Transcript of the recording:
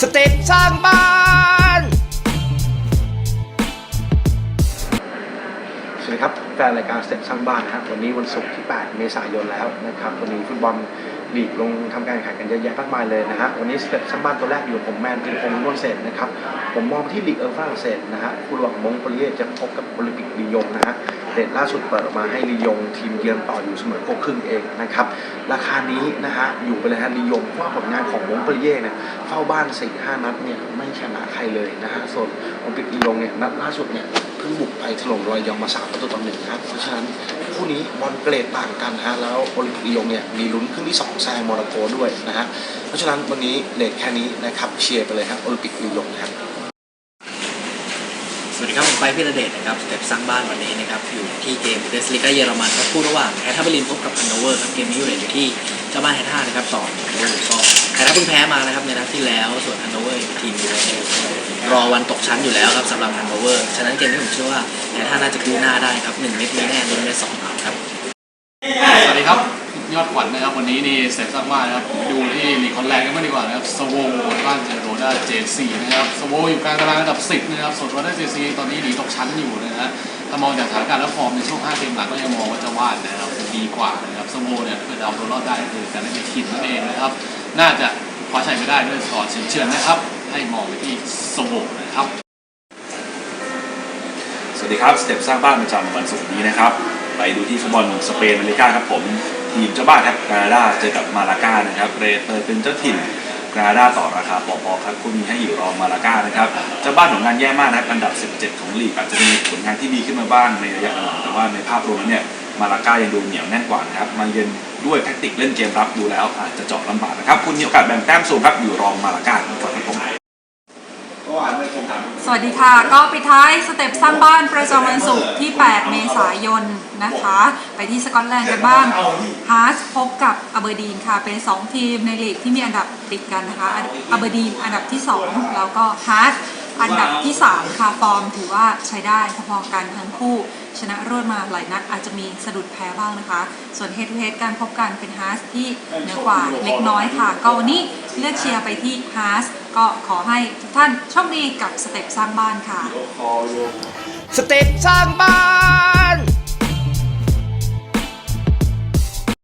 สเต็ปสร้างบ้าน สวัสดีครับแฟนรายการสเต็ปสร้างบ้านนะครับวันนี้วันศุกร์ที่ 8 เมษายนแล้วนะครับวันนี้ฟุตบอล ลีกลงทำการแข่งขันกันเยอะแยะมากมายเลยนะฮะวันนี้สเต็ปสร้างบ้านตัวแรกอยู่กับผมแมนพิรพงศ์นวลเศษนะครับผมมองไปที่ลีกเออร์ฝรั่งเศสนะฮะคู่ระหว่างมงโกเลียจะพบกับโอลิมปิกลียงนะฮะเดทล่าสุดเปิดออกมาให้ลียงทีมเยือนต่ออยู่เสมอโกครึ่งเองนะครับราคานี้นะฮะอยู่ไปเลยฮะลียงเพราะว่าผลงานของมงโกเลียเนี่ยเฝ้าบ้าน4-5นัดเนี่ยไม่ชนะใครเลยนะฮะส่วนโอลิมปิกลียงเนี่ยนัดล่าสุดเนี่ยเพิ่งบุกไปถล่มรอยยองมาสามประตูต่อหนึ่งนะครับเพราะฉะนั้น คู่นี้บอลเกรดต่างกันนะฮะแล้วโอลิมปิกลียงเนี่ยมีลุ้นครึ่งที่สองแซงโมร็อกโกด้วยนะฮะเพราะฉะนั้นวันนี้เลทแค่นี้นะครับเชียร์ไปเลยครับโอลิมปิกลียงนะครับสวัสดีครับผมไปพิระเดชนะครับสเต็ปสร้างบ้านวันนี้นะครับอยู่ที่เกมเบสลิกาเยอรมันครับคู่ระหว่างแฮท่าเบอร์ลินพบกับฮันโนเวอร์ครับเกมนี้อยู่เลยอที่เจ้าบ้านแฮท่านะครับต่อหนึ่งลูกก็แฮท่าเพิ่งแพ้มานะครับในนัดที่แล้วส่วนฮันโนเวอร์ทีมอยู่เนี่ย รอวันตกชั้นอยู่แล้วครับสำหรับฮันโนเวอร์ฉะนั้นเกมนี้ผมเชื่อว่าแฮท่าน่าจะกู้หน้าได้ครับหนึ่งเม็ดมีแน่หนึ่งเม็ดสองเอาครับสวัสดีครับยอดขวัญนะครับวันนี้นี่เสร็จสร้างบ้านนะครับดูที่ลีกคอนแลนด์กันมางดีกว่านะครับสโวบ้านเจโรด้าเจซีนะครับสโวอยู่กลางตารางอันดับ 10 นะครับส่วนโรด้าเจซีตอนนี้หนีตกชั้นอยู่นะฮะถ้ามองจากสถานการณ์และฟอร์มในช่วง 5 เกมหลังก็ยังมองว่าจะวาดนะครับดีกว่านะครับสโวเนี่ยเพื่อเอาตัวรอดได้คือการเล่นในทีมนั่นเองนะครับน่าจะ คว้าชัยไปได้ด้วยสกอร์เฉือนนะครับ ให้มองไปที่สโวนะครับ สวัสดีครับ สเต็ปสร้างบ้านประจำวันศุกร์นี้นะครับ ไปดูที่ฟุตบอลสเปนอเมริกาครับผมทีมเจ้าบ้านครับกราดาเจอกับมาลากานะครับเรเตอร์เป็นเจ้าถิ่นกรานาดาต่อราคาปอๆครับคู่นี้ให้อยู่รองมาลากานะครับเจ้าบ้านของงานแย่มากนะอันดับ 17 ของลีกอาจจะมีผลงานที่ดีขึ้นมาบ้างในระยะหลังแต่ว่าในภาพรวมแล้วเนี่ยมาลากายังดูเหนียวแน่นกว่านะครับมาเยือน ด้วยแทคติกเล่นเกมรับดูแล้วอาจจะเจาะลำบากนะครับ คุณมีโอกาสแบ่งแต้มสูงครับอยู่รองมาลากาก่อนครับผมสวัสดีค่ะ ก็ปิดท้ายสเต็ปสร้างบ้านประจำวันศุกร์ที่ 8 เมษายนนะคะ ไปที่สกอตแลนด์กันบ้างฮาร์สพบกับอเบอร์ดีนค่ะ เป็น 2 ทีมในลีกที่มีอันดับติดกันนะคะอเบอร์ดีนอันดับที่ 2 แล้วก็ฮาร์ส อันดับที่ 3 ค่ะ ฟอร์มถือว่าใช้ได้พอๆกันทั้งคู่ ชนะรวดมาหลายนัดอาจจะมีสะดุดแพ้บ้างนะคะ ส่วนเฮดทูเฮดการพบกันเป็นฮาร์สที่เหนือกว่าเล็กน้อยค่ะ ก็วันนี้เลือกเชียร์ไปที่ฮาร์สก็ขอให้ทุกท่านโชคดีกับสเต็ปสร้างบ้านค่ะ สเต็ปสร้างบ้าน